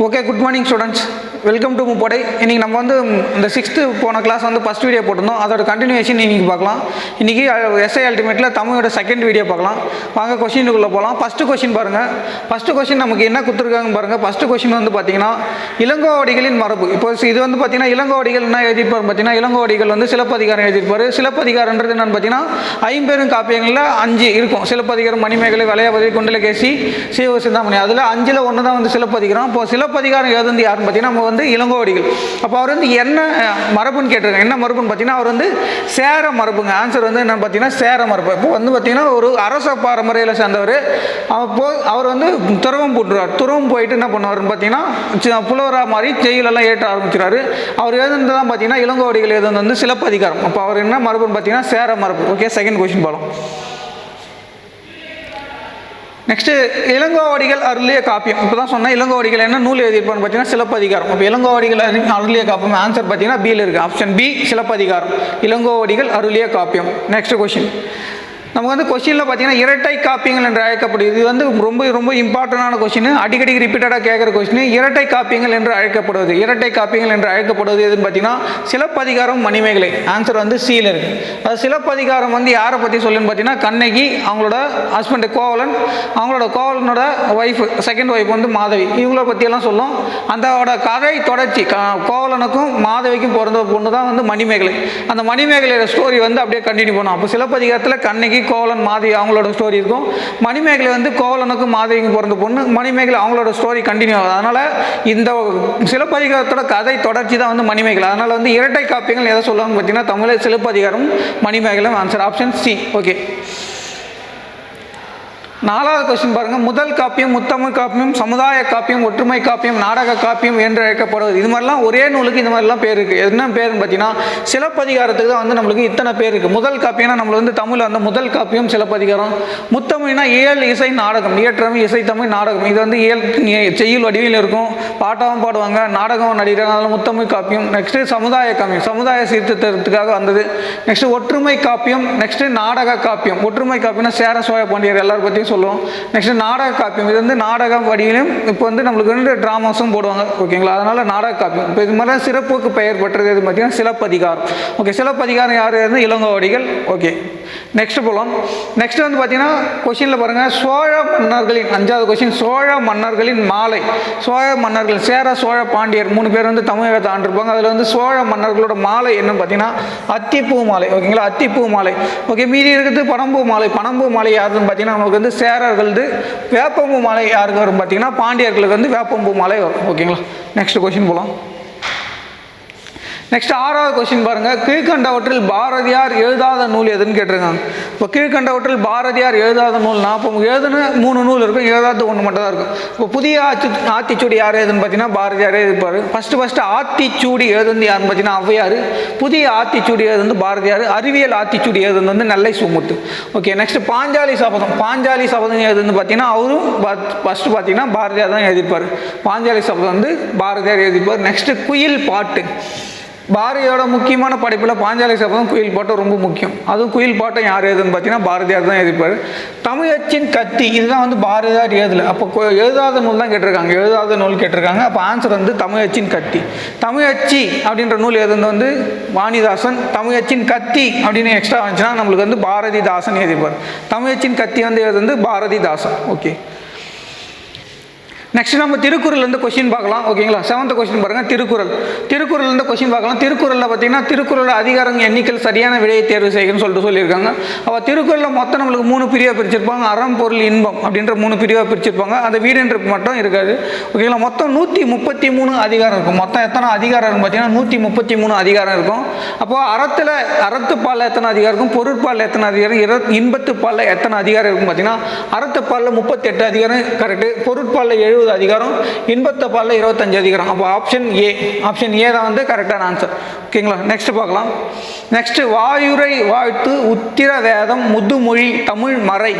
Okay good morning students welcome to முப்படை இன்றைக்கி நம்ம வந்து இந்த சிக்ஸ்த்து போன கிளாஸ் வந்து ஃபஸ்ட் வீடியோ போட்டிருந்தோம். அதோட கண்டினியூஷன் இன்றைக்கி பார்க்கலாம். இன்றைக்கி எஸ்ஐ அல்டிமேட்டில் தமிழோட செகண்ட் வீடியோ பார்க்கலாம். வாங்க கொஷினுக்குள்ளே போகலாம் ஃபஸ்ட்டு கொஷின் பாருங்கள் ஃபஸ்ட்டு கொஷின் நமக்கு என்ன கொடுத்துருக்காங்கன்னு பாருங்கள் ஃபஸ்ட்டு கொஷின் வந்து பார்த்தீங்கன்னா இளங்கோவடிகளின் மரபு. இப்போ இது வந்து பார்த்தீங்கன்னா இளங்கோவடிகள் என்ன எழுதியிருப்பார் பார்த்தீங்கன்னா இளங்கோவடிகள் வந்து சிலப்பதிகாரம் எழுதியிருப்பார். சிலப்பதிகாரன்றது என்னன்னு பார்த்தீங்கன்னா ஐம்பெரும் காப்பியங்களில் அஞ்சு இருக்கும். சிலப்பதிகாரம் மணிமேகலை வளையாபதி குண்டலகேசி சிவ சிந்தாமணி அதில் அஞ்சில் ஒன்று தான் வந்து சிலப்பதிகாரம். இப்போ சில சிலப்பதிகாரம் எழுதுந்து யாருன்னு பார்த்தீங்கன்னா நம்ம வந்து இளங்கோவடிகள். அப்போ அவர் வந்து என்ன மரபுன்னு கேட்டிருக்காங்க. என்ன மரபுன்னு பார்த்தீங்கன்னா அவர் வந்து சேர மரபுங்க. ஆன்சர் வந்து என்னன்னு பார்த்தீங்கன்னா சேர மரபு. இப்போ வந்து பார்த்தீங்கன்னா ஒரு அரச பாரம்பரியத்தில் சேர்ந்தவர். அப்போ அவர் வந்து துறவம் போட்டுருவார் துறவம் போயிட்டு என்ன பண்ணுவார்னு பார்த்தீங்கன்னா சி- புலவரா மாதிரி செய்களெல்லாம் ஏற்ற ஆரம்பிச்சிடாரு அவர் எழுதுனது தான் பார்த்தீங்கன்னா இளங்கோவடிகள் எழுதுனது வந்து சிலப்பதிகாரம். அப்போ அவர் என்ன மரபுன்னு பார்த்தீங்கன்னா சேர மரபு. ஓகே செகண்ட் கொஸ்டின் போகலாம் நெக்ஸ்ட்டு இளங்கோவடிகள் அருளிய காப்பியம். இப்போ தான் சொன்னேன் இளங்கோவடிகள் என்ன? நூல் எழுதியிருப்பான்னு பார்த்தீங்கன்னா சிலப்பதிகாரம். இப்போ இளங்கோவடிகள் அருளிய காப்பியம் ஆன்சர் பார்த்தீங்கன்னா பியில் இருக்குது ஆப்ஷன் பி சிலப்பதிகாரம். இளங்கோவடிகள் அருளிய காப்பியம். நெக்ஸ்ட் கொஷின் நமக்கு வந்து கொஷினில் பார்த்தீங்கன்னா இரட்டை காப்பியங்கள் என்று அழைக்கப்படுது இது வந்து ரொம்ப ரொம்ப இம்பார்ட்டண்டான கொஷின் அடிக்கடி ரிப்பீட்டடாக கேட்குற கொஷின் இரட்டை காப்பியங்கள் என்று அழைக்கப்படுவது. இரட்டை காப்பியங்கள் என்று அழைக்கப்படுவது எதுன்னு பார்த்தீங்கன்னா சிலப்பதிகாரம் மணிமேகலை. ஆன்சர் வந்து சீல இருக்கு. அது சிலப்பதிகாரம் வந்து யாரை பற்றி சொல்லுன்னு பார்த்தீங்கன்னா கண்ணகி அவங்களோட ஹஸ்பண்ட் கோவலன் அவங்களோட கோவலனோட ஒய்ஃப் செகண்ட் ஒய்ஃப் வந்து மாதவி. இவங்கள பற்றியெல்லாம் சொல்லும். அந்தோட கதை தொடர்ச்சி. க கோவலனுக்கும் மாதவிக்கும் பிறந்த பொண்ணு தான் வந்து மணிமேகலை. அந்த மணிமேகலையோட ஸ்டோரி வந்து அப்படியே கண்டினியூ பண்ணும். அப்போ சிலப்பதிகாரத்தில் கண்ணகி கோவலன் மாதவி அவங்களோட ஸ்டோரி இருக்கும். மணிமேகலை வந்து கோவலனுக்கும் மாதவிக்கும் பிறந்த பொண்ணு. மணிமேகலை அவங்களோட ஸ்டோரி கண்டினியூ ஆகும். அதனால் இந்த சிலப்பதிகாரத்தோட கதை தொடர்ச்சி தான் வந்து மணிமேகலை. அதனால் வந்து இரட்டை காப்பியங்கள் எதை சொல்லுவாங்க பார்த்தீங்கன்னா தமிழர் Silappatikaram Manimekalai answer option C. Okay. நாலாவது கொஸ்டின் பாருங்க. முதல் காப்பியம் முத்தமிழ் காப்பியம் சமுதாய காப்பியம் ஒற்றுமை காப்பியம் நாடக காப்பியம் என்று அழைக்கப்படுவது. இது மாதிரிலாம் ஒரே நூலுக்கு இந்த மாதிரிலாம் பேர் இருக்குது என்ன பேருன்னு பார்த்தீங்கன்னா சிலப்பதிகாரத்துக்கு தான் வந்து நம்மளுக்கு இத்தனை பேர் இருக்குது முதல் காப்பியம்னா நம்மளுக்கு வந்து தமிழில் வந்து முதல் காப்பியம் சிலப்பதிகாரம். முத்தமிழ்னா இயல் இசை நாடகம். இயற்றம் இசை தமிழ் நாடகம். இது வந்து இயல் செய்யுள் வடிவில் இருக்கும். பாட்டாவும் பாடுவாங்க. நாடகம் நடிகர். அதனால் முத்தமிழ் காப்பியம். நெக்ஸ்ட்டு சமுதாய காப்பியம். சமுதாய சீர்திருத்தத்துக்காக வந்தது. நெக்ஸ்ட் ஒற்றுமை காப்பியம். நெக்ஸ்ட் நாடக காப்பியம். ஒற்றுமை காப்பியம்னா சேர சோழ பாண்டியர் எல்லாரும் பற்றியும் சொல்லுவோம் நெக்ஸ்ட் நாடக காப்பியம். இது வந்து நாடக வடிவிலும் இப்போ வந்து நம்மளுக்கு வந்து ட்ராமாஸும் போடுவாங்க. ஓகேங்களா அதனால நாடக காப்பியம். இப்போ இது மாதிரி சிறப்புக்கு பெயர் பெற்றது எது பார்த்தீங்கன்னா சிலப்பதிகாரம். ஓகே சிலப்பதிகாரம் யார்? வந்து இளங்கோவடிகள். ஓகே நெக்ஸ்ட் போகலாம் நெக்ஸ்ட் வந்து பார்த்தீங்கன்னா கொஷினில் பாருங்கள் சோழ மன்னர்களின் அஞ்சாவது கொஷின் சோழ மன்னர்களின் மாலை. சோழ மன்னர்கள் சேர சோழ பாண்டியர் மூணு பேர் வந்து தமிழகத்தை ஆண்டிருப்பாங்க. அதில் வந்து சோழ மன்னர்களோட மாலை என்னன்னு பார்த்தீங்கன்னா அத்திப்பூ மாலை. ஓகேங்களா அத்திப்பூ மாலை. ஓகே மீதி இருக்கிறது பனம்பூ மாலை. பனம்பூ மாலை யாருன்னு பார்த்தீங்கன்னா நமக்கு வந்து சேரர்களது வேப்பம்பூ மாலை யாருக்கு வரும் பார்த்தீங்கன்னா பாண்டியர்களுக்கு வந்து வேப்பம்பூ மாலை வரும். ஓகேங்களா நெக்ஸ்ட் கொஷின் போகலாம் நெக்ஸ்ட் ஆறாவது கொஸ்டின் பாருங்கள் கீழ்கண்டவற்றில் பாரதியார் எழுதாத நூல் எதுன்னு கேட்டிருக்காங்க. இப்போ கீழ்கண்டவற்றில் பாரதியார் எழுதாத நூல்னா இப்போ எழுதுன மூணு நூல் இருக்கும். எழுதாத ஒன்று மட்டும் தான் இருக்கும். இப்போ புதிய ஆத்தி ஆத்திச்சூடி யார் எழுதுன்னு பார்த்தீங்கன்னா பாரதியார் எழுதிப்பார் ஃபஸ்ட்டு ஃபஸ்ட்டு ஆத்திச்சூடி எழுதுந்து யாருன்னு பார்த்தீங்கன்னா ஔவையார். புதிய ஆத்திச்சூடி எழுதுந்து பாரதியார். அறிவியல் ஆத்திச்சூடி எழுதுந்து வந்து நல்லை smooth okay next Panchali Sabatham. Panchali Sabatham எழுதுன்னு பார்த்தீங்கன்னா அவரும் ஃபஸ்ட்டு பார்த்தீங்கன்னா பாரதியார் தான் எழுதிப்பார். பாஞ்சாலி சபதம் வந்து பாரதியார் எழுதிப்பார். நெக்ஸ்ட்டு குயில் பாட்டு. பாரதியோட முக்கியமான படைப்பில் பாஞ்சாலி சபதம் குயில் பாட்டம் ரொம்ப முக்கியம். அதுவும் குயில் பாட்டம் யார் எழுதுன்னு பார்த்தீங்கன்னா பாரதியார் தான் எழுதிப்பார். தமிழச்சின் கத்தி இதுதான் வந்து பாரதியார் எழுதலை. அப்போ எழுதாத நூல் தான் கேட்டிருக்காங்க. எழுதாத நூல் கேட்டிருக்காங்க. அப்போ ஆன்சர் வந்து தமிழச்சின் கத்தி. தமிழச்சி அப்படின்ற நூல் எழுதுனது வந்து வாணிதாசன். தமிழச்சின் கத்தி அப்படின்னு எக்ஸ்ட்ரா வந்துச்சுன்னா நம்மளுக்கு வந்து பாரதிதாசன் எழுதிப்பார். தமிழச்சின் கத்தி வந்து எழுதுனது பாரதிதாசன். ஓகே நெக்ஸ்ட் நம்ம திருக்குறள்லேருந்து கொஸ்டின் பார்க்கலாம் ஓகேங்களா செவன்த் கொஸ்டின் பாருங்கள் திருக்குறள். திருக்குறள்லேருந்து கொஸ்டின் பார்க்கலாம். திருக்குறளில் பார்த்தீங்கன்னா திருக்குறள் அதிகாரம் எண்ணிக்கை சரியான விடையை தேர்வு செய்யணும்னு சொல்லிட்டு சொல்லியிருக்காங்க. அப்போ திருக்குறளில் மொத்தம் நம்மளுக்கு மூணு பிரிவாக பிரிச்சிருப்பாங்க. அறம் பொருள் இன்பம் அப்படின்ற மூணு பிரிவாக பிரிச்சிருப்பாங்க. அந்த வீடுன்ற மட்டும் இருக்காது. ஓகேங்களா மொத்தம் நூற்றி முப்பத்தி மூணு அதிகாரம் இருக்கும். மொத்தம் எத்தனை அதிகாரம் இருக்கும் பார்த்தீங்கன்னா நூற்றி முப்பத்தி மூணு அதிகாரம் இருக்கும். அப்போது அறத்தில் அறத்துப்பாலில் எத்தனை அதிகாரம் இருக்கும்? பொருட்பாலில் எத்தனை அதிகாரம் இர இன்பத்துப்பாலில் எத்தனை அதிகாரம் இருக்கும் பார்த்தீங்கன்னா அறத்துப்பாலில் முப்பத்தெட்டு அதிகாரம் கரெக்டு பொருட்பாலில் எழுபது அதிகாரம் இன்பத்துப்பாலில் இருபத்தஞ்சு அதிகாரம். அப்போ ஆப்ஷன் ஏ ஆப்ஷன் ஏ தான் வந்து கரெக்டான ஆன்சர் ஓகேங்களா நெக்ஸ்ட் பார்க்கலாம். நெக்ஸ்ட் வாயுரை வாழ்த்து உத்திர வேதம் முதுமொழி தமிழ் மறை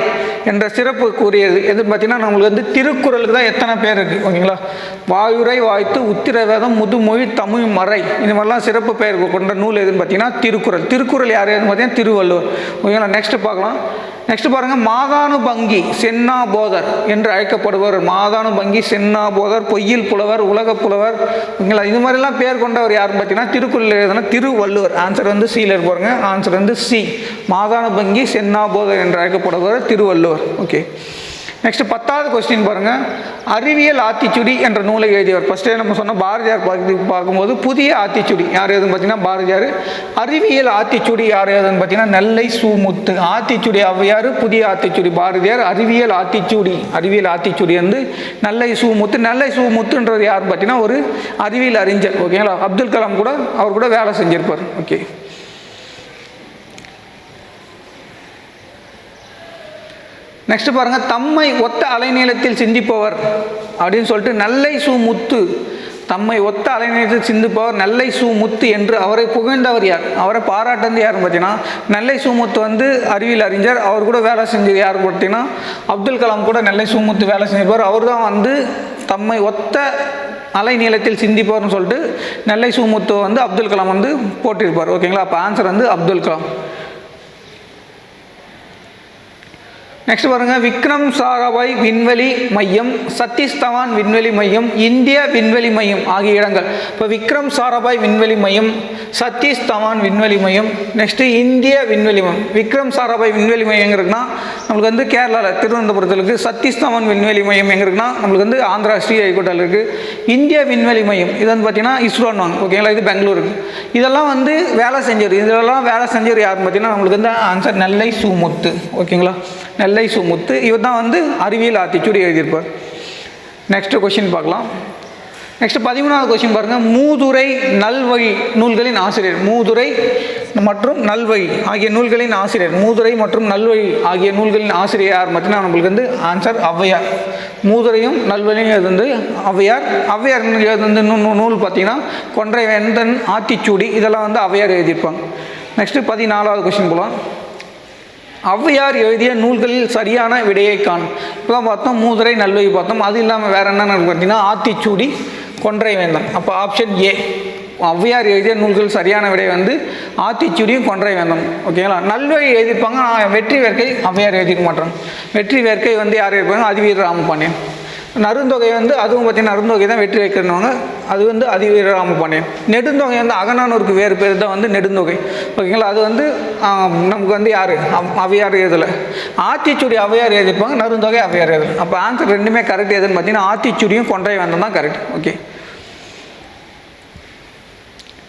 என்ற சிறப்பு கூறியது. எது பார்த்தீங்கன்னா நம்மளுக்கு வந்து திருக்குறளுக்கு தான் எத்தனை பேர் இருக்குது ஓகேங்களா வாயுரை வாழ்த்து உத்திர வேதம் முதுமொழி தமிழ் மறை. இந்த மாதிரிலாம் சிறப்பு பெயர் கொண்ட நூல் எதுன்னு பார்த்தீங்கன்னா திருக்குறள். திருக்குறள் யார்? யாருன்னு பார்த்தீங்கன்னா திருவள்ளுவர். ஓகேங்களா நெக்ஸ்ட் பார்க்கலாம். நெக்ஸ்ட் பாருங்க மாதானு பங்கி சென்னா போதர் என்று அழைக்கப்படுவர் மாதானு பங்கி சென்னா போதர் பொய்யில் புலவர் உலக புலவர். ஓகேங்களா இது மாதிரிலாம் பேர் கொண்டவர் யாருன்னு பார்த்தீங்கன்னா திருக்குறள் எழுதுனா திருவள்ளுவர். ஆன்சர் வந்து சியில் இருப்பாருங்க ஆன்சர் வந்து சி மாதானு பங்கி சென்னா போதர் என்று அழைக்கப்படுவர் திருவள்ளுவர். ஓகே நெக்ஸ்ட் பத்தாவது கொஸ்டின் பாருங்கள் அறிவியல் ஆத்திச்சுடி என்ற நூலை எழுதியவர். ஃபஸ்ட்டே நம்ம சொன்னோம் பாரதியார் பார்த்து பார்க்கும்போது புதிய ஆத்திச்சுடி. யார் எதுன்னு பார்த்தீங்கன்னா பாரதியார். அறிவியல் ஆத்திச்சுடி யார் எதுன்னு பார்த்தீங்கன்னா நெல்லை சூமுத்து. ஆத்திச்சுடி ஔவையார் புதிய ஆத்திச்சுடி. பாரதியார் அறிவியல் ஆத்திச்சுடி. அறிவியல் ஆத்திச்சுடி வந்து நெல்லை சூமுத்து. நெல்லை சூமுத்துன்றது யார் பார்த்தீங்கன்னா ஒரு அறிவியல் அறிஞர். ஓகேங்களா அப்துல் கலாம் கூட அவர் கூட வேலை செஞ்சிருப்பார். ஓகே நெக்ஸ்ட் பாருங்க தம்மை ஒத்த அலைநீளத்தில் சிந்திப்பவர் அப்படின்னு சொல்லிட்டு நல்லை சு முத்து. தம்மை ஒத்த அலைநீளத்தில் சிந்திப்பவர் நல்லை சு முத்து என்று அவரை புகழ்ந்தவர் யார்? அவரை பாராட்டுறது யாருன்னு பார்த்தீங்கன்னா நெல்லை சுமுத்து வந்து அறிவியல் அறிஞர். அவர் கூட வேலை செஞ்சது யார் பார்த்தீங்கன்னா அப்துல் கலாம் கூட நெல்லை சுமுத்து வேலை செஞ்சிருப்பார். அவர் தான் வந்து தம்மை ஒத்த அலை நீளத்தில் சிந்திப்பவர்னு சொல்லிட்டு நெல்லை சுமுத்து வந்து அப்துல் கலாம் வந்து போட்டிருப்பார். ஓகேங்களா? அப்போ ஆன்சர் வந்து அப்துல் கலாம். நெக்ஸ்ட் பாருங்கள் விக்ரம் சாராபாய் விண்வெளி மையம் சதீஷ் தவான் விண்வெளி மையம் இந்திய விண்வெளி மையம் ஆகிய இடங்கள். இப்போ விக்ரம் சாராபாய் விண்வெளி மையம் சதீஷ் தவான் விண்வெளி மையம் நெக்ஸ்ட்டு இந்திய விண்வெளி மையம். விக்ரம் சாராபாய் விண்வெளி மையம் எங்க இருக்குன்னா நம்மளுக்கு வந்து கேரளாவில் திருவனந்தபுரத்தில் இருக்குது சதீஷ் தவான் விண்வெளி மையம் எங்கே இருக்குன்னா நம்மளுக்கு வந்து ஆந்திரா ஸ்ரீஹரிகோட்டாவில் இருக்குது இந்திய விண்வெளி மையம். இது வந்து பார்த்தீங்கன்னா இஸ்ரோன்னு ஓகேங்களா இது பெங்களூருக்கு இதெல்லாம் வந்து வேலை செஞ்சவர். இதெல்லாம் வேலை செஞ்சவர் யாருன்னு பார்த்தீங்கன்னா நம்மளுக்கு வந்து ஆன்சர் நெல்லை சுமுத்து. ஓகேங்களா நெல்லை சுமுத்து. இவர் தான் வந்து அறிவியல் ஆத்திச்சூடி எழுதியிருப்பார். நெக்ஸ்ட் கொஷின் பார்க்கலாம். நெக்ஸ்ட் பதிமூணாவது கொஸ்டின் பாருங்கள் மூதுரை நல்வழி நூல்களின் ஆசிரியர். மூதுரை மற்றும் நல்வழி ஆகிய நூல்களின் ஆசிரியர். மூதுரை மற்றும் நல்வழி ஆகிய நூல்களின் ஆசிரியர் யார் பார்த்தீங்கன்னா நம்மளுக்கு வந்து ஆன்சர் ஔவையார். மூதுரையும் நல்வழியும் வந்து ஔவையார். ஔவையார் வந்து நூல் பார்த்தீங்கன்னா கொன்றை வேந்தன் ஆத்திச்சூடி. இதெல்லாம் வந்து ஔவையார் எழுதியிருப்பாங்க. நெக்ஸ்ட்டு பதினாலாவது கொஸ்டின் போகலாம் ஔவையார் எழுதிய நூல்களில் சரியான விடையை காணும். இப்போ பார்த்தோம் மூதுரை நல்வை பார்த்தோம். அது இல்லாமல் வேற என்னென்ன பார்த்தீங்கன்னா ஆத்திச்சூடி கொன்றை வேந்தன். அப்போ ஆப்ஷன் ஏ ஔவையார் எழுதிய நூல்கள் சரியான விடை வந்து ஆத்திச்சூடியும் கொன்றை வேந்தன். ஓகேங்களா நல்வழி எழுதியிருப்பாங்க. வெற்றி வேர்க்கை ஔவையார் எழுதிக்க மாட்டாங்க வெற்றி வேர்க்கை வந்து யார் இருப்பாங்க அதிவீர ராமபாண்டியன். நருந்தொகை வந்து அதுவும் பார்த்தீங்கன்னா நருந்தொகை தான் வெற்றி வைக்கிறவங்க அது வந்து அதிவீரராம பாண்டியன் நெடுந்தொகை வந்து அகநானூருக்கு வேறு பேர் தான் வந்து நெடுந்தொகை. ஓகேங்களா? அது வந்து நமக்கு வந்து யார்? அவையார் எதில் ஆத்திச்சுடி அவையார் எழுதிப்பாங்க நருந்தொகை அவையார் எதில் அப்போ ஆன்சர் ரெண்டுமே கரெக்ட் எதுன்னு பார்த்தீங்கன்னா ஆத்திச்சூடியும் கொன்றை வேந்தம் தான் கரெக்ட் ஓகே.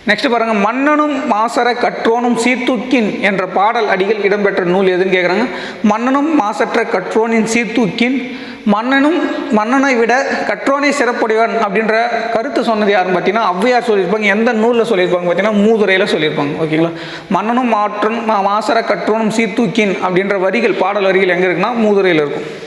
நெக்ஸ்ட் பாருங்க மன்னனும் மாசர கற்றோனும் சீர்தூக்கின் என்ற பாடல் அடிகள் இடம்பெற்ற நூல் எதுன்னு கேட்குறாங்க மன்னனும் மாசற்ற கற்றோனின் சீர்தூக்கின் மன்னனும் மன்னனை விட கற்றோனை சிறப்புடையவன் அப்படின்ற கருத்து சொன்னது யாருன்னு பார்த்தீங்கன்னா ஔவையார் சொல்லியிருப்பாங்க. எந்த நூலில் சொல்லியிருப்பாங்க பார்த்தீங்கன்னா மூதுரையில் சொல்லியிருப்பாங்க. ஓகேங்களா மன்னனும் மாற்றன் மா- கற்றோனும் சீர்தூக்கின் அப்படின்ற வரிகள் பாடல் வரிகள் எங்கே இருக்குன்னா மூதுரையில் இருக்கும்.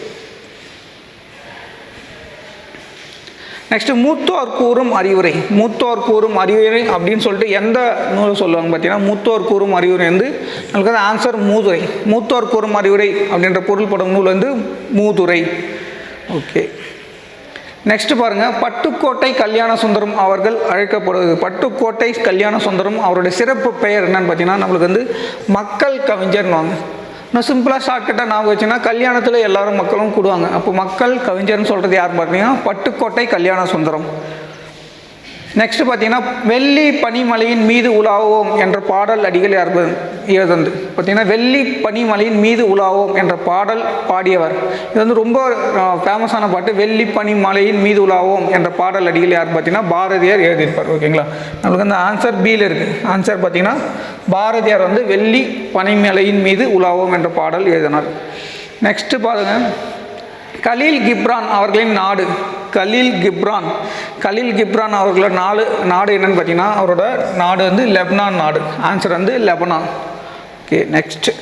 நெக்ஸ்ட்டு மூத்தோர் கூறும் அறிவுரை. மூத்தோர் கூறும் அறிவுரை அப்படின்னு சொல்லிட்டு எந்த நூல் சொல்லுவாங்க பார்த்தீங்கன்னா மூத்தோர் கூறும் அறிவுரை வந்து நமக்கு வந்து ஆன்சர் மூதுரை. மூத்தோர் கூறும் அறிவுரை அப்படின்ற பொருள்படும் நூல் வந்து மூதுரை. ஓகே நெக்ஸ்ட் பாருங்க பட்டுக்கோட்டை கல்யாண சுந்தரம் அவர்கள் அழைக்கப்படுவது. பட்டுக்கோட்டை கல்யாண சுந்தரம் அவருடைய சிறப்பு பெயர் என்னன்னு பார்த்தீங்கன்னா நம்மளுக்கு வந்து மக்கள் கவிஞர்னுவாங்க நான் சிம்பிளாக ஷார்ட்கட்டாக ஞாபகம் வச்சுன்னா கல்யாணத்தில் எல்லாரும் மக்களும் கூடுவாங்க. அப்போ மக்கள் கவிஞர்னு சொல்கிறது யார் பார்த்தீங்கன்னா பட்டுக்கோட்டை கல்யாண சுந்தரம். நெக்ஸ்ட் பார்த்தீங்கன்னா வெள்ளி பனிமலையின் மீது உலாவோம் என்ற பாடல் அடிகள் யார் எழுதந்து பார்த்தீங்கன்னா வெள்ளி பனிமலையின் மீது உலாவோம் என்ற பாடல் பாடியவர். இது வந்து ரொம்ப ஃபேமஸான பாட்டு. வெள்ளி பனிமலையின் மீது உலாவோம் என்ற பாடல் அடிகள் யார் பார்த்தீங்கன்னா பாரதியார் எழுதியிருப்பார். ஓகேங்களா? நம்மளுக்கு அந்த ஆன்சர் பியில் இருக்குது ஆன்சர் பார்த்தீங்கன்னா பாரதியார் வந்து வெள்ளி பனைமலையின் மீது உலாவோம் என்ற பாடல் எழுதினார். நெக்ஸ்ட்டு பாருங்கள் கலீல் கிப்ரான் அவர்களின் நாடு. கலீல் கிப்ரான். கலீல் கிப்ரான் அவர்களோட நாடு நாடு என்னன்னு பார்த்தீங்கன்னா அவரோட நாடு வந்து லெபனான் நாடு. ஆன்சர் வந்து லெபனான். ஓகே நெக்ஸ்ட்டு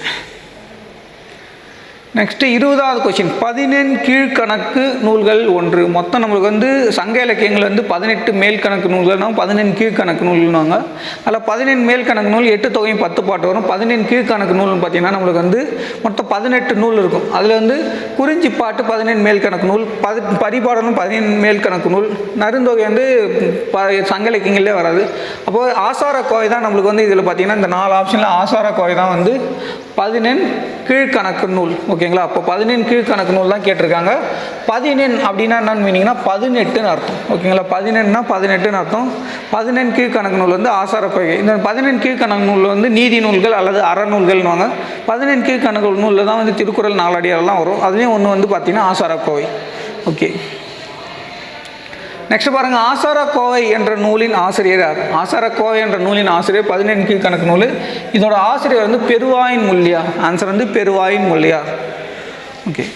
நெக்ஸ்ட்டு இருபதாவது கொஷின் பதினெண் கீழ்கணக்கு நூல்கள் ஒன்று. மொத்தம் நம்மளுக்கு வந்து சங்க இலக்கியங்கள் வந்து பதினெட்டு மேல் கணக்கு நூல்கள்னா பதினெண் கீழ்கணக்கு நூல்னாங்க அதில் பதினெண் மேல் கணக்கு நூல் எட்டு தொகையும் பத்து பாட்டு வரும். பதினெண் கீழ்கணக்கு நூல்னு பார்த்தீங்கன்னா நம்மளுக்கு வந்து மொத்தம் பதினெட்டு நூல் இருக்கும். அதில் வந்து குறிஞ்சி பாட்டு பதினெண் மேல் கணக்கு நூல் பதி பரிபாடலும் பதினெண் மேல் கணக்கு நூல். நருந்தொகை வந்து ப சங்க இலக்கியங்களே வராது. அப்போது ஆசார கோவை தான் நம்மளுக்கு வந்து இதில் பார்த்தீங்கன்னா இந்த நாலு ஆப்ஷனில் ஆசார கோவை தான் வந்து பதினெண் கீழ்கணக்கு நூல். ஓகேங்களா? அப்போ பதினெண் கீழ்கணக்கு நூல் தான் கேட்டிருக்காங்க. பதினெண் அப்படின்னா என்னன்னு மீனிங்னா பதினெட்டுன்னு அர்த்தம். ஓகேங்களா? பதினெண்னா பதினெட்டுன்னு அர்த்தம். பதினெண் கீழ்கணக்கு நூல் வந்து ஆசாரப்பகை இந்த பதினெண் கீழ்கணக்கு நூல் வந்து நீதி நூல்கள் அல்லது அறநூல்கள்னுவாங்க பதினெண் கீழ்கணக்கு நூலில் தான் வந்து திருக்குறள் நாலடியாரெல்லாம் வரும். அதுலேயும் ஒன்று வந்து பார்த்திங்கன்னா ஆசாரக்கோவை ஓகே. நெக்ஸ்ட் பாருங்க ஆசாரக்கோவை என்ற நூலின் ஆசிரியர் யார்? ஆசாரக்கோவை என்ற நூலின் ஆசிரியர் பதினெண் கீழ்கணக்கு நூல். இதோட ஆசிரியர் வந்து பெருவாயின் முள்ளியார் ஆன்சர் வந்து பெருவாயின் முல்லியார் ஓகே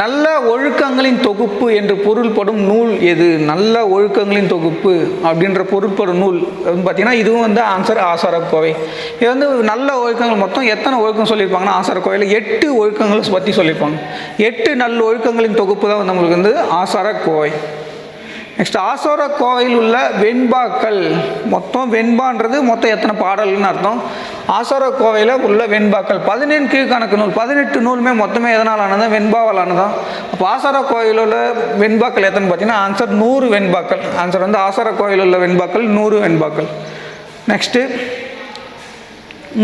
நல்ல ஒழுக்கங்களின் தொகுப்பு என்று பொருள்படும் நூல் எது? நல்ல ஒழுக்கங்களின் தொகுப்பு அப்படின்ற பொருள்படும் நூல் வந்து பார்த்தீங்கன்னா இதுவும் வந்து ஆன்சர் ஆசாரக்கோவை. இது வந்து நல்ல ஒழுக்கங்கள் மொத்தம் எத்தனை ஒழுக்கம் சொல்லியிருப்பாங்கன்னா ஆசாரக்கோவையில் எட்டு ஒழுக்கங்கள் பற்றி சொல்லியிருப்பாங்க. எட்டு நல்ல ஒழுக்கங்களின் தொகுப்பு தான் வந்து நம்மளுக்கு வந்து ஆசாரக்கோவை. நெக்ஸ்ட் ஆசோர கோவையில் உள்ள வெண்பாக்கள் மொத்தம் வெண்பான்றது மொத்தம் எத்தனை பாடல்னு அர்த்தம்? ஆசோர கோவையில் உள்ள வெண்பாக்கள் பதினெண் கீழ்கணக்கு நூல் பதினெட்டு நூலுமே மொத்தமே எதனால் ஆனது? வெண்பாவால் ஆனதான் அப்போ ஆசார கோவையில் உள்ள வெண்பாக்கள் எத்தனை பார்த்தீங்கன்னா ஆன்சர் நூறு வெண்பாக்கள் ஆன்சர் வந்து ஆசார கோவையில் உள்ள வெண்பாக்கள் நூறு வெண்பாக்கள் நெக்ஸ்ட்டு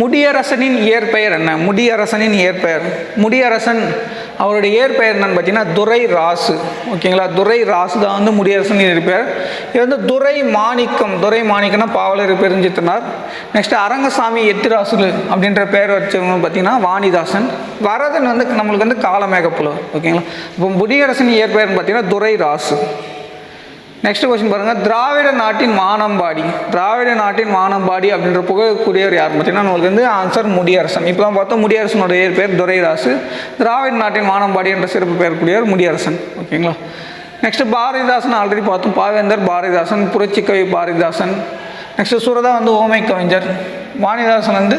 முடியரசனின் இயற்பெயர் என்ன? முடியரசனின் இயற்பெயர். முடியரசன் அவருடைய இயற்பெயர் என்னன்னு பார்த்தீங்கன்னா துரை ராசு ஓகேங்களா? துரை ராசு தான் வந்து முடியரசன் இருப்பார். இது வந்து துரை மாணிக்கம் துரை மாணிக்கம்னா பாவலர் பெருஞ்சித்தனார் நெக்ஸ்ட் அரங்கசாமி எத்திராசுலு அப்படின்ற பெயர் வச்சவங்க பார்த்தீங்கன்னா வாணிதாசன். வரதன் வந்து நம்மளுக்கு வந்து காலமேகப்புலவர். ஓகேங்களா? இப்போ முடியரசன் இயற்பெயர்னு பார்த்தீங்கன்னா துரை ராசு நெக்ஸ்ட் கொஸ்டின் பாருங்கள் திராவிட நாட்டின் வானம்பாடி திராவிட நாட்டின் வானம்பாடி அப்படின்ற புகழக்கூடியவர் யார் பார்த்தீங்கன்னா நம்மளுக்கு வந்து ஆன்சர் முடியரசன். இப்போ தான் பார்த்தோம் முடியரசனுடைய பேர் துரைராசு. திராவிட நாட்டின் வானம்பாடி என்ற சிறப்பு பெயர் கூடியவர் முடியரசன். ஓகேங்களா நெக்ஸ்ட் பாரதிதாசன் ஆல்ரெடி பார்த்தோம். பாவேந்தர் பாரதிதாசன் புரட்சிக்கவி பாரதிதாசன். நெக்ஸ்ட் சுரதா வந்து ஓமை கவிஞர். வாணிதாசன் வந்து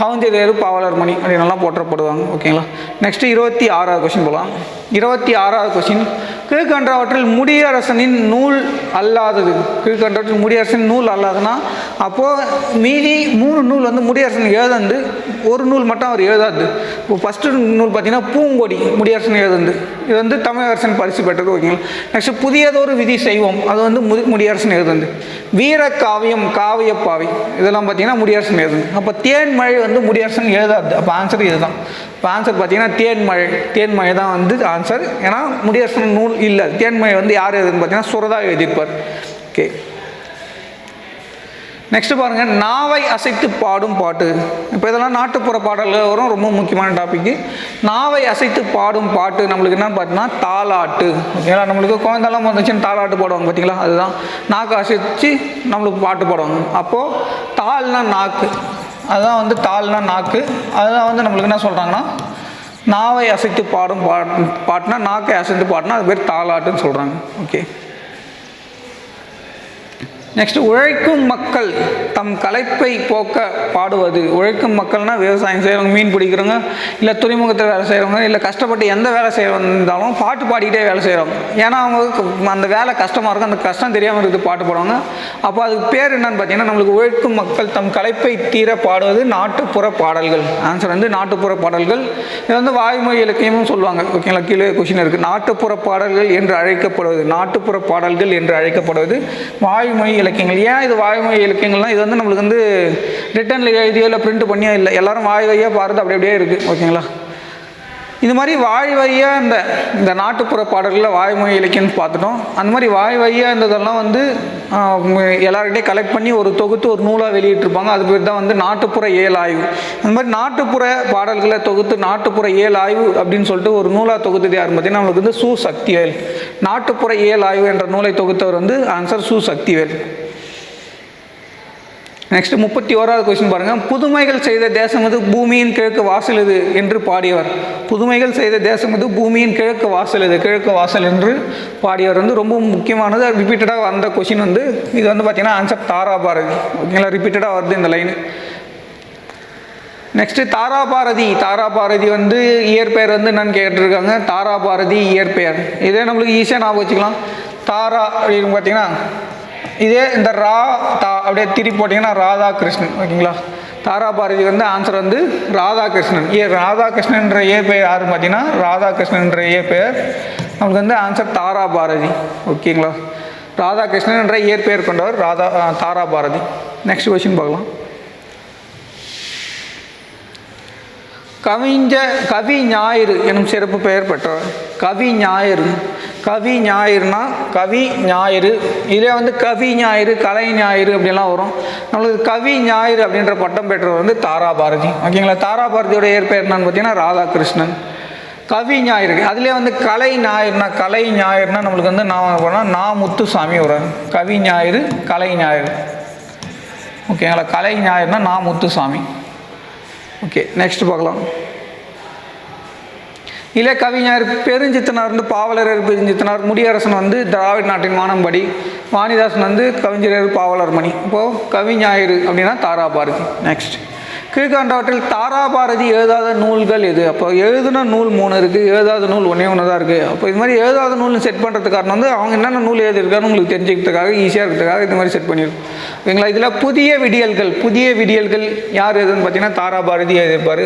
கவுந்தியர் பாவலர் மணி அப்படின்னலாம் போற்றப்படுவாங்க. ஓகேங்களா நெக்ஸ்ட் இருபத்தி ஆறாவது கொஸ்டின் போகலாம் இருபத்தி ஆறாவது கொஸ்டின் கீழ்கண்டவற்றில் முடியரசனின் நூல் அல்லாதது. கீழ்கண்டவற்றில் முடியரசனின் நூல் அல்லாதுன்னா அப்போது மீதி மூணு நூல் வந்து முடியரசன் எழுதந்து ஒரு நூல் மட்டும் அவர் எழுதாது. இப்போ ஃபஸ்ட்டு நூல் பார்த்தீங்கன்னா பூங்கொடி முடியரசன் எழுதுந்து இது வந்து தமிழரசன் பரிசு பெற்றது ஓகேங்களா? நெக்ஸ்ட் புதியதொரு விதி செய்வோம். அது வந்து முதி முடியரசன் எழுதுந்து வீர காவியம் காவியப்பாவை இதெல்லாம் பார்த்தீங்கன்னா முடியரசன் எழுதுந்து அப்போ தேன்மழை வந்து முடியரசன் எழுதாது. அப்போ ஆன்சர் இதுதான். இப்போ ஆன்சர் பார்த்தீங்கன்னா தேன்மழை தேன்மழை தான் வந்து ஆன்சர் ஏன்னா முடியரசன் நூல் இல்லை. தேன்மழை வந்து யார் எழுதுன்னு பார்த்தீங்கன்னா சுரதா எழுதியிருப்பார். ஓகே நெக்ஸ்ட் பாருங்கள் நாவை அசைத்து பாடும் பாட்டு. இப்போ இதெல்லாம் நாட்டுப்புற பாடல்கள் வரும் ரொம்ப முக்கியமான டாப்பிக்கு நாவை அசைத்து பாடும் பாட்டு நம்மளுக்கு என்ன பார்த்தீங்கன்னா தாலாட்டு ஓகேங்களா நம்மளுக்கு குழந்தெல்லாம் வந்துச்சுன்னு தாலாட்டு பாடுவாங்க பார்த்தீங்களா அதுதான். நாக்கு அசைச்சு நம்மளுக்கு பாட்டு பாடுவாங்க. அப்போது தாள்னா நாக்கு. அதுதான் வந்து தாள்னா நாக்கு. அதுதான் வந்து நம்மளுக்கு என்ன சொல்கிறாங்கன்னா நாவை அசைத்து பாடும் பாட்டு பாட்டுனா நாக்கை அசைத்து பாட்டுனா அது பேர் தாலாட்டுன்னு சொல்கிறாங்க ஓகே நெக்ஸ்ட் உழைக்கும் மக்கள். தம் கலைப்பை போக்க பாடுவது. உழைக்கும் மக்கள்னா விவசாயம் செய்கிறவங்க மீன் பிடிக்கிறவங்க இல்லை துறைமுகத்தில் வேலை செய்கிறவங்க இல்லை கஷ்டப்பட்டு எந்த வேலை செய்யறவங்க பாட்டு பாடிக்கிட்டே வேலை செய்கிறவங்க ஏன்னா அவங்க அந்த வேலை கஷ்டமாக இருக்கும் அந்த கஷ்டம் தெரியாமல் இருக்குது பாட்டு பாடுவாங்க. அப்போ அதுக்கு பேர் என்னன்னு பார்த்தீங்கன்னா நம்மளுக்கு உழைக்கும் மக்கள் தம் கலைப்பை தீர பாடுவது நாட்டுப்புற பாடல்கள். ஆன்சர் வந்து நாட்டுப்புற பாடல்கள். இது வந்து வாய்மொழி இலக்கியமும் சொல்லுவாங்க. ஓகேங்களா? கீழே கொஷின் இருக்குது நாட்டுப்புற பாடல்கள் என்று அழைக்கப்படுவது நாட்டுப்புற பாடல்கள் என்று அழைக்கப்படுவது வாய்மொழி இலக்கியங்கள். ஏன் இது வாய்மொழி இலக்கியங்கள்லாம் இது வந்து வந்து நம்மளுக்கு வந்து ரிட்டனில் எழுதியோ இல்லை பிரிண்ட் பண்ணியோ இல்லை எல்லாரும் வாய் வழியாக பாடுறது அப்படி அப்படியே இருக்குது ஓகேங்களா? இது மாதிரி வாய் வழியாக இந்த இந்த நாட்டுப்புற பாடல்களில் வாய்மொழி இலக்கியம்னு பார்த்துட்டோம். அந்த மாதிரி வாய் வழியாக இருந்ததெல்லாம் வந்து எல்லார்கிட்டையும் கலெக்ட் பண்ணி ஒரு தொகுத்து ஒரு நூலாக வெளியிட்டிருப்பாங்க. அது பேர் தான் வந்து நாட்டுப்புற ஏல் ஆய்வு அந்த மாதிரி நாட்டுப்புற பாடல்களை தொகுத்து நாட்டுப்புற ஏல் ஆய்வு அப்படின்னு சொல்லிட்டு ஒரு நூலாக தொகுத்தது யார் பார்த்தீங்கன்னா நம்மளுக்கு வந்து சு சக்திவேல். நாட்டுப்புற ஏல் ஆய்வு என்ற நூலை தொகுத்தவர் வந்து ஆன்சர் சு சக்திவேல். நெக்ஸ்ட் முப்பத்தி ஓராவது கொஸ்டின் பாருங்க. புதுமைகள் செய்த தேசம் இது பூமியின் கிழக்கு வாசல் இது என்று பாடியவர். புதுமைகள் செய்த தேசம் இது பூமியின் கிழக்கு வாசல் இது கிழக்கு வாசல் என்று பாடியவர் வந்து ரொம்ப முக்கியமானது. ரிப்பீட்டடாக வந்த கொஸ்டின் வந்து இது வந்து பார்த்தீங்கன்னா ஆன்சர் தாரா பாரதி. ஓகேங்களா ரிப்பீட்டடாக வருது இந்த லைனு நெக்ஸ்ட்டு தாராபாரதி தாராபாரதி வந்து இயற்பெயர் வந்து என்னன்னு கேட்டிருக்காங்க. தாராபாரதி இயற்பெயர். இதே நம்மளுக்கு ஈஸியாக ஞாபகம் வச்சுக்கலாம். தாரா அப்படின்னு பார்த்தீங்கன்னா இதே இந்த ரா தா அப்படியே திருப்பி போட்டிங்கன்னா ராதாகிருஷ்ணன் ஓகேங்களா? தாரா பாரதி வந்து ஆன்சர் வந்து ராதாகிருஷ்ணன். ஏ ராதாகிருஷ்ணன்ற ஏ பெயர் யாருன்னு பார்த்தீங்கன்னா? ராதாகிருஷ்ணன்ற ஏ பெயர். நமக்கு வந்து ஆன்சர் தாரா பாரதி ஓகேங்களா? ராதாகிருஷ்ணன் என்ற இயற்பெயர் கொண்டவர் ராதா தாரா பாரதி நெக்ஸ்ட் கொஷின் பார்க்கலாம். கவிஞ கவி ஞாயிறு எனும் சிறப்பு பெயர் பெற்றவர். கவி ஞாயிறு. கவி ஞாயிறுனா கவி ஞாயிறு. இதே வந்து கவி ஞாயிறு கலை ஞாயிறு அப்படிலாம் வரும். நம்மளுக்கு கவி ஞாயிறு அப்படின்ற பட்டம் பெற்றவர் வந்து தாரா பாரதி ஓகேங்களா? தாரா பாரதியோட ஏற்பெயர் என்னன்னு பார்த்தீங்கன்னா ராதாகிருஷ்ணன். கவி ஞாயிறு. அதுலேயே வந்து கலை ஞாயிறுனா கலை ஞாயிறுனா நம்மளுக்கு வந்து நான் போனால் நா முத்துசாமி வரும் கவி ஞாயிறு கலை ஞாயிறு. ஓகேங்களா? கலை ஞாயிறுனா நான் முத்துசாமி. ஓகே நெக்ஸ்ட் பார்க்கலாம். இல்லை கவிஞர் பெருஞ்சித்தனார் வந்து பாவலரர் பெருஞ்சித்தனார் முடியரசன் வந்து திராவிட நாட்டின் மானம்படி வாணிதாசன் வந்து கவிஞரர் பாவலர் மணி. இப்போது கவிஞாயிறு அப்படின்னா தாராபாரதி நெக்ஸ்ட் கீழ்காண்டவற்றில் தாராபாரதி எழுதாத நூல்கள் எது? அப்போ எழுதின நூல் மூணு இருக்குது எழுதாத நூல் ஒன்றே ஒன்று தான் இருக்குது அப்போ இது மாதிரி எழுதாத நூல் செட் பண்ணுறதுக்கு காரணம் வந்து அவங்க என்னென்ன நூல் எழுதியிருக்காருன்னு உங்களுக்கு தெரிஞ்சுக்கிறதுக்காக ஈஸியாக இருக்கிறதுக்காக இந்த மாதிரி செட் பண்ணியிருக்கோம். ஓகேங்களா? இதில் புதிய விடியல்கள் புதிய விடியல்கள் யார் எதுன்னு பார்த்தீங்கன்னா தாராபாரதி எழுதியிருப்பார்.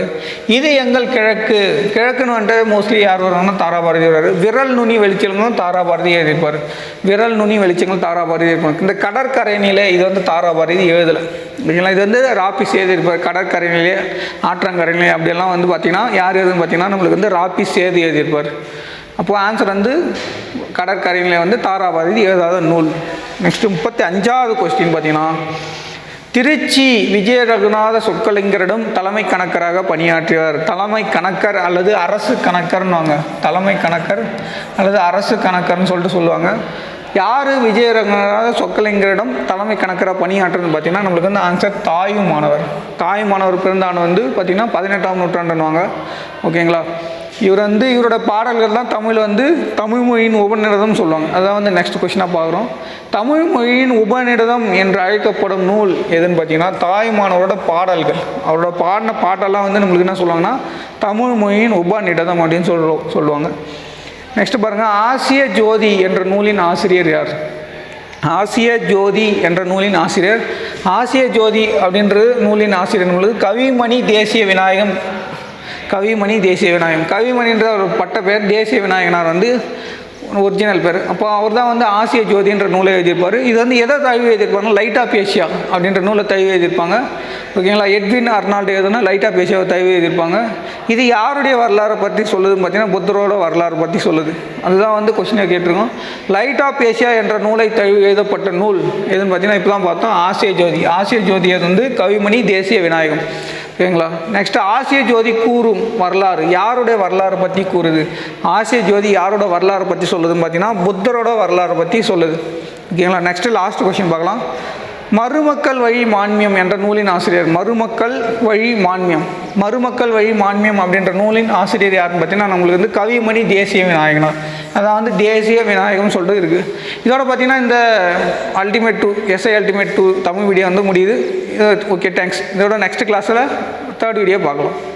இது எங்கள் கிழக்கு. கிழக்குன்னு வந்துட்டு மோஸ்ட்லி யார் வருவாங்கன்னா தாராபாரதி வருவார். விரல் நுனி வெளிச்சங்களும் தாராபாரதி எழுதியிருப்பார். விரல் நுனி வெளிச்சங்கள் தாராபாரதி இருப்பார் இந்த கடற்கரை நிலை இது வந்து தாராபாரதி எழுதலை. இல்லைங்களா இது வந்து ராபிஸ் எழுதியிருப்பார் இப்போ நிலை ஆற்றங்கரைநிலையே அப்படியெல்லாம் வந்து பார்த்தீங்கன்னா யார் எதுன்னு பார்த்தீங்கன்னா நம்மளுக்கு வந்து ராபிஸ் சேது எழுதியிருப்பார். அப்போது ஆன்சர் வந்து கடற்கரையில் வந்து தாராபாரதி ஏதாவது நூல். நெக்ஸ்ட்டு முப்பத்தி அஞ்சாவது கொஸ்டின் பார்த்தீங்கன்னா திருச்சி விஜய ரகுநாத சொற்கலைஞரிடம் தலைமை கணக்கராக பணியாற்றியவர். தலைமை கணக்கர் அல்லது அரசு கணக்கர்னுவாங்க தலைமை கணக்கர் அல்லது அரசு கணக்கர்னு சொல்லிட்டு சொல்லுவாங்க. யார் விஜய ரகுநாத தலைமை கணக்கராக பணியாற்றுன்னு பார்த்தீங்கன்னா நம்மளுக்கு வந்து ஆன்சர் தாயு மாணவர். தாய் மாணவர் பிறந்தாண்டு வந்து பார்த்திங்கன்னா பதினெட்டாம் நூற்றாண்டுன்னுவாங்க. ஓகேங்களா? இவர் வந்து இவரோட பாடல்கள் தான் தமிழ் வந்து தமிழ் மொழியின் உபநிடதம் சொல்லுவாங்க. அதான் வந்து நெக்ஸ்ட் கொஸ்டினாக பார்க்குறோம். தமிழ் மொழியின் உபநிடதம் என்று அழைக்கப்படும் நூல் எதுன்னு பார்த்தீங்கன்னா தாய்மானவரோட பாடல்கள். அவரோட பாடின பாட்டெல்லாம் வந்து நம்மளுக்கு என்ன சொல்லுவாங்கன்னா தமிழ் மொழியின் உபநிடதம் அப்படின்னு சொல்லுவோம் சொல்லுவாங்க. நெக்ஸ்ட் பாருங்கள் ஆசிய ஜோதி என்ற நூலின் ஆசிரியர் யார்? ஆசிய ஜோதி என்ற நூலின் ஆசிரியர். ஆசிய ஜோதி அப்படின்ற நூலின் ஆசிரியர் நம்மளுக்கு கவிமணி தேசிய விநாயகம். கவிமணி தேசிய விநாயகம். கவிமணின்ற ஒரு பட்ட பேர் தேசிய விநாயகனார் வந்து ஒரிஜினல் பேர். அப்போ அவர் தான் வந்து ஆசிய ஜோதின்ற நூலை எழுதியிருப்பார். இது வந்து எதை தழுவி எழுதியிருப்பாங்க லைட் ஆஃப் ஏஷியா அப்படின்ற நூலை தழுவி எழுதியிருப்பாங்க. ஓகேங்களா எட்வின் அர்னால்டு எதுனா லைட் ஆஃப் ஏஷியாவை தழுவி எழுதியிருப்பாங்க. இது யாருடைய வரலாறை பற்றி சொல்லுதுன்னு பார்த்தீங்கன்னா புத்தரோட வரலாறு பற்றி சொல்லுது. அதுதான் வந்து கொஸ்டினை கேட்டிருக்கோம். லைட் ஆஃப் ஏஷியா என்ற நூலை தழுவி எழுதப்பட்ட நூல் எதுன்னு பார்த்தீங்கன்னா இப்போ தான் பார்த்தோம். ஆசிய ஜோதி ஆசிய ஜோதி அது வந்து கவிமணி தேசிய விநாயகம். ஓகேங்களா? நெக்ஸ்ட் ஆசிய ஜோதி கூறும் வரலாறு. யாருடைய வரலாறு பற்றி கூறுது? ஆசிய ஜோதி யாரோட வரலாறு பற்றி சொல்லுதுன்னு பார்த்தீங்கன்னா புத்தரோட வரலாறு பற்றி சொல்லுது. ஓகேங்களா? நெக்ஸ்ட் லாஸ்ட் கொஸ்டின் பார்க்கலாம். மருமக்கள் வழி மான்மியம் என்ற நூலின் ஆசிரியர். மருமக்கள் வழி மான்மியம். மருமக்கள் வழி மான்மியம் அப்படின்ற நூலின் ஆசிரியர் யாருன்னு பார்த்தீங்கன்னா நம்மளுக்கு வந்து கவிமணி தேசிய விநாயகனார் அதான் வந்து தேசிய விநாயகம் சொல்லிட்டு இருக்குது இதோட பார்த்தீங்கன்னா இந்த ultimate to SI ultimate to Tamil video வந்து முடியுது. ஓகே தேங்க்ஸ் இதோட நெக்ஸ்ட் கிளாஸில் தேர்ட் வீடியோ பார்க்கலாம்.